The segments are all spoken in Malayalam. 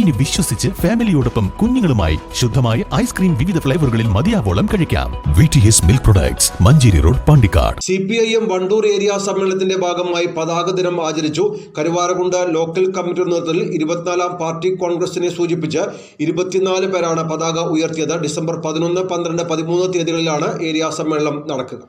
ഇനി വിശ്വസിച്ച് ഫാമിലിയോടൊപ്പം കുഞ്ഞുങ്ങളുമായി ശുദ്ധമായ ഐസ്ക്രീം വിവിധ ഫ്ലേവറുകളിൽ മതിയാവോളം കഴിക്കാം. V T S milk products Manjeri road Pandikkad. C P I M Wandoor area സമ്മേളനത്തിന്റെ ഭാഗമായി പതാക ദിനം ആചരിച്ചു. കരുവാരകുണ്ട് ലോക്കൽ കമ്മിറ്റി നേതൃത്വത്തിൽ ഇരുപത്തിനാലാം പാർട്ടി കോൺഗ്രസിനെ സൂചിപ്പിച്ച് ഇരുപത്തിനാല് പേരാണ് പതാക ഉയർത്തിയത്. ഡിസംബർ പതിനൊന്ന് പന്ത്രണ്ട് പതിമൂന്ന് തീയതികളിലാണ് ഏരിയ സമ്മേളനം നടക്കുക.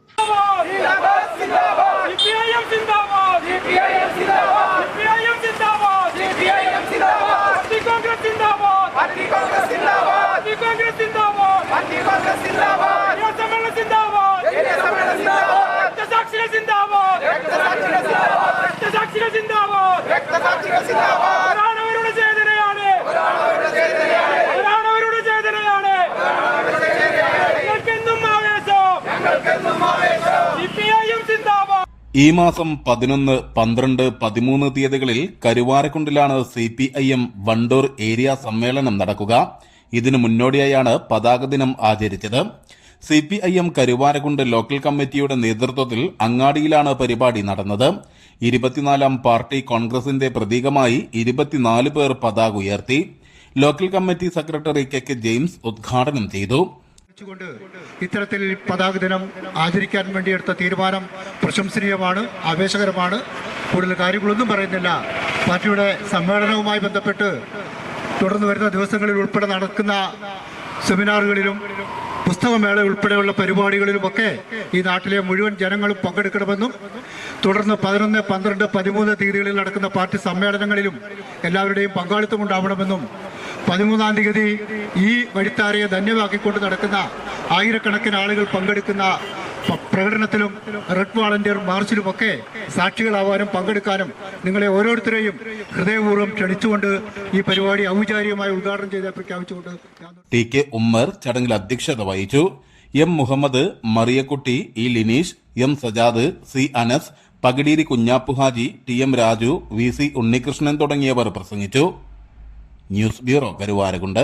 ഈ മാസം പതിനൊന്ന് പന്ത്രണ്ട് പതിമൂന്ന് തീയതികളിൽ കരുവാരക്കുണ്ടിലാണ് C P I M Wandoor area സമ്മേളനം നടക്കുക. ഇതിനു മുന്നോടിയായാണ് പതാക ദിനം ആചരിച്ചത്. C P I M Karuvarakundu local കമ്മിറ്റിയുടെ നേതൃത്വത്തിൽ അങ്ങാടിയിലാണ് പരിപാടി നടന്നത്. ഇരുപത്തിനാലാം പാർട്ടി കോൺഗ്രസിന്റെ പ്രതീകമായി ഇരുപത്തിനാല് പേർ പതാക ഉയർത്തി. Local committee secretary K K James ഉദ്ഘാടനം ചെയ്തു. ഇത്തരത്തിൽ പതാക ദിനം ആചരിക്കാൻ വേണ്ടി എടുത്ത തീരുമാനം പ്രശംസനീയമാണ് ആവേശകരമാണ്. കൂടുതൽ കാര്യങ്ങളൊന്നും പറയുന്നില്ല. പാർട്ടിയുടെ സമ്മേളനവുമായി ബന്ധപ്പെട്ട് തുടർന്ന് വരുന്ന ദിവസങ്ങളിൽ ഉൾപ്പെടെ നടക്കുന്ന സെമിനാറുകളിലും പുസ്തകമേള ഉൾപ്പെടെയുള്ള പരിപാടികളിലുമൊക്കെ ഈ നാട്ടിലെ മുഴുവൻ ജനങ്ങളും പങ്കെടുക്കണമെന്നും തുടർന്ന് പതിനൊന്ന് പന്ത്രണ്ട് പതിമൂന്ന് തീയതികളിൽ നടക്കുന്ന പാർട്ടി സമ്മേളനങ്ങളിലും എല്ലാവരുടെയും പങ്കാളിത്തം ഉണ്ടാവണമെന്നും പതിമൂന്നാം തീയതി ഈ വഴിത്താരയെ ധന്യമാക്കിക്കൊണ്ട് നടക്കുന്ന ആയിരക്കണക്കിന് ആളുകൾ പങ്കെടുക്കുന്ന പ്രകടനത്തിലും റെഡ് വാളന്റിയർ മാർച്ചിലും ഒക്കെ സാക്ഷികളാവാനും പങ്കെടുക്കാനും നിങ്ങളെ ഓരോരുത്തരെയും ഹൃദയപൂർവം ക്ഷണിച്ചുകൊണ്ട് ഈ പരിപാടി ഔപചാരികമായി ഉദ്ഘാടനം ചെയ്ത് പ്രഖ്യാപിച്ചുകൊണ്ട് ടി കെ ഉമ്മർ ചടങ്ങിൽ അധ്യക്ഷത വഹിച്ചു. M Muhammad Mariyakutty E Lineesh M Sajad C Anas Pakideeri Kunjappuhaji T M Raju V C Unnikrishnan തുടങ്ങിയവർ പ്രസംഗിച്ചു. News bureau Karuvarakundu.